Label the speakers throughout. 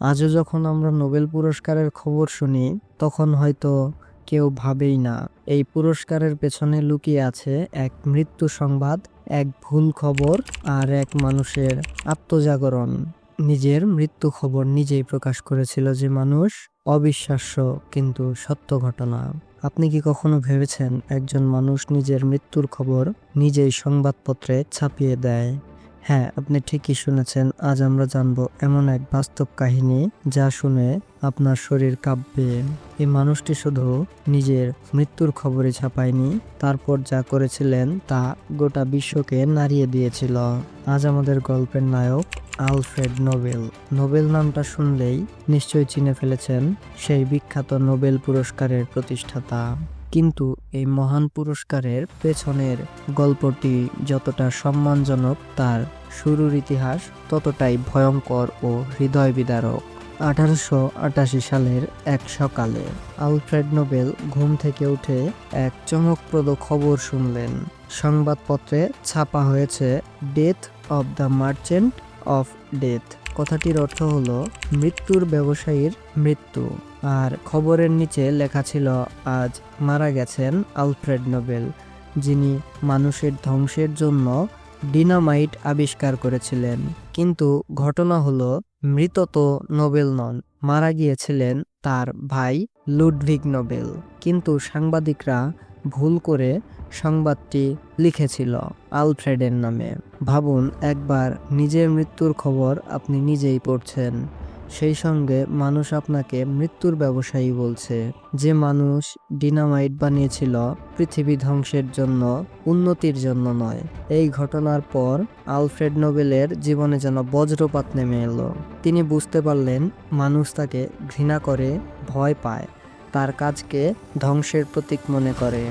Speaker 1: আজও যখন আমরা নোবেল পুরস্কারের খবর শুনি, তখন হয়তো কেউ ভাবেই না, এই পুরস্কারের পেছনে লুকিয়ে আছে এক মৃত্যু সংবাদ, এক ভুল খবর আর এক মানুষের আত্মজাগরণ। নিজের মৃত্যু খবর নিজেই প্রকাশ করেছিল যে মানুষ অবিশ্বাস্য কিন্তু সত্য ঘটনা। আপনি কি কখনো ভেবেছেন একজন মানুষ নিজের মৃত্যুর খবর নিজেই সংবাদপত্রে ছাপিয়ে দেয়? হ্যাঁ আপনি ঠিকই শুনেছেন। আজ আমরা জানব এমন এক বাস্তব কাহিনী যা শুনে আপনার শরীর কাঁপবে। এই মানুষটি শুধু নিজের মৃত্যুর খবরই ছাপায়নি, তারপর যা করেছিলেন তা গোটা বিশ্বকে নাড়িয়ে দিয়েছিল। আজ আমাদের গল্পের নায়ক আলফ্রেড নোবেল। নোবেল নামটা শুনলেই নিশ্চয়ই চিনে ফেলেছেন সেই বিখ্যাত নোবেল পুরস্কারের প্রতিষ্ঠাতা। কিন্তু এই মহান পুরস্কারের পেছনের গল্পটি যতটা সম্মানজনক, তার শুরুর ইতিহাস ততটাই ভয়ঙ্কর ও হৃদয় বিদারক আঠারোশো আটাশি সালের এক সকালে আলফ্রেড নোবেল ঘুম থেকে উঠে এক চমকপ্রদ খবর শুনলেন। সংবাদপত্রে ছাপা হয়েছে, death of the merchant of death. কথাটির অর্থ হলো মৃত্যুর ব্যবসায়ীর মৃত্যু। আর খবরের নিচে লেখা ছিল, আজ মারা গেছেন আলফ্রেড নোবেল, যিনি মানুষের ধ্বংসের জন্য ডিনামাইট আবিষ্কার করেছিলেন। কিন্তু ঘটনা হলো মৃত তো নোবেল নন, মারা গিয়েছিলেন তার ভাই লুডভিগ নোবেল। কিন্তু সাংবাদিকরা ভুল করে সংবাদটি লিখেছিল আলফ্রেডের নামে। ভাবুন, একবার নিজের মৃত্যুর খবর আপনি নিজেই পড়ছেন। সেই সঙ্গে মানুষ আপনাকে মৃত্যুর ব্যবসায়ী বলছে। যে মানুষ ডিনামাইট বানিয়েছিল পৃথিবী ধ্বংসের জন্য, উন্নতির জন্য নয়। এই ঘটনার পর আলফ্রেড নোবেলের জীবনে যেন বজ্রপাত নেমে এলো। তিনি বুঝতে পারলেন, মানুষ তাকে ঘৃণা করে, ভয় পায়। তার কাজকে ধ্বংসের প্রতীক মনে করে।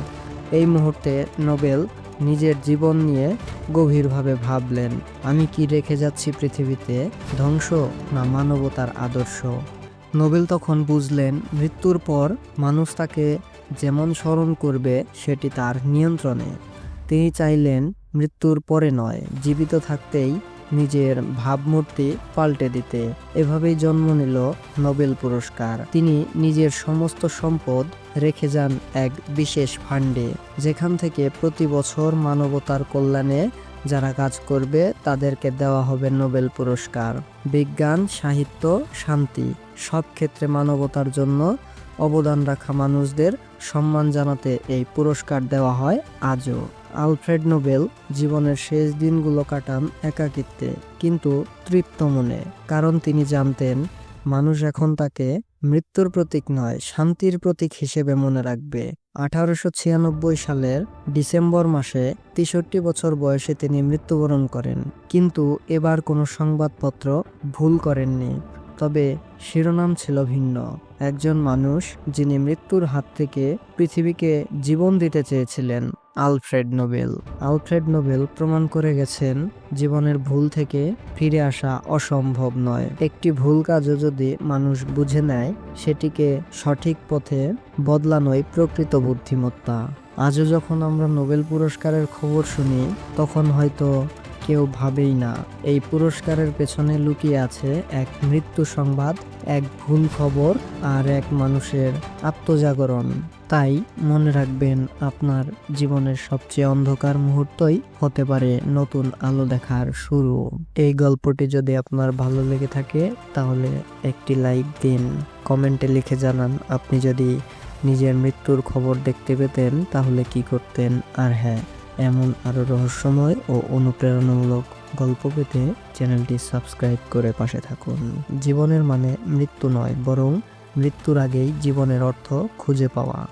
Speaker 1: এই মুহূর্তে নোবেল নিজের জীবন নিয়ে গভীরভাবে ভাবলেন, আমি কি রেখে যাচ্ছি পৃথিবীতে? ধ্বংস না মানবতার আদর্শ? নোবেল তখন বুঝলেন, মৃত্যুর পর মানুষ তাকে যেমন স্মরণ করবে, সেটি তার নিয়ন্ত্রণে। তিনি চাইলেন মৃত্যুর পরে নয়, জীবিত থাকতেই নিজের ভাবমূর্তি পাল্টে দিতে। এভাবেই জন্ম নিল নোবেল পুরস্কার। তিনি নিজের সমস্ত সম্পদ রেখে যান এক বিশেষ ফান্ডে, যেখান থেকে প্রতি বছর মানবতার কল্যাণে যারা কাজ করবে তাদেরকে দেওয়া হবে নোবেল পুরস্কার। বিজ্ঞান, সাহিত্য, শান্তি সব ক্ষেত্রে মানবতার জন্য অবদান রাখা মানুষদের সম্মান জানাতে এই পুরস্কার দেওয়া হয় আজও। আলফ্রেড নোবেল জীবনের শেষ দিনগুলো কাটান একাকিত্বে, কিন্তু তৃপ্ত মনে, কারণ তিনি জানতেন, মানুষ এখন তাকে মৃত্যুর প্রতীক নয়, শান্তির প্রতীক হিসেবে মনে রাখবে। আঠারোশো ছিয়ানব্বই সালের ডিসেম্বর মাসে তেষট্টি বছর বয়সে তিনি মৃত্যুবরণ করেন, কিন্তু এবার কোনো সংবাদপত্র ভুল করেননি। তবে শিরোনাম ছিল ভিন্ন। একজন মানুষ যিনি মৃত্যুর হাত থেকে পৃথিবীকে জীবন দিতে চেয়েছিলেন আলফ্রেড নোবেল। আলফ্রেড নোবেল প্রমাণ করে গেছেন, জীবনের ভুল থেকে ফিরে আসা অসম্ভব নয়। একটি ভুল কাজও যদি মানুষ বুঝে নেয়, সেটিকে সঠিক পথে বদলানোই প্রকৃত বুদ্ধিমত্তা। আজও যখন আমরা নোবেল পুরস্কারের খবর শুনি, তখন হয়তো কেউ ভাবেই না। এই পুরস্কারের পেছনে লুকিয়ে আছে এক মৃত্যু সংবাদ, এক ভুল খবর আর এক মানুষের আত্মজাগরণ। তাই মনে রাখবেন, আপনার জীবনের সবচেয়ে অন্ধকার মুহূর্তই হতে পারে নতুন আলো দেখার শুরু। এই গল্পটি যদি আপনার ভালো লেগে থাকে, তাহলে একটি লাইক দিন। কমেন্টে লিখে জানান, আপনি যদি নিজের মৃত্যুর খবর দেখতে পেতেন, তাহলে কি করতেন? আর হ্যাঁ এমন আরও রহস্যময় ও অনুপ্রেরণামূলক গল্প পেতে চ্যানেলটি সাবস্ক্রাইব করে পাশে থাকুন। জীবনের মানে মৃত্যু নয়, বরং মৃত্যুর আগেই জীবনের অর্থ খুঁজে পাওয়া।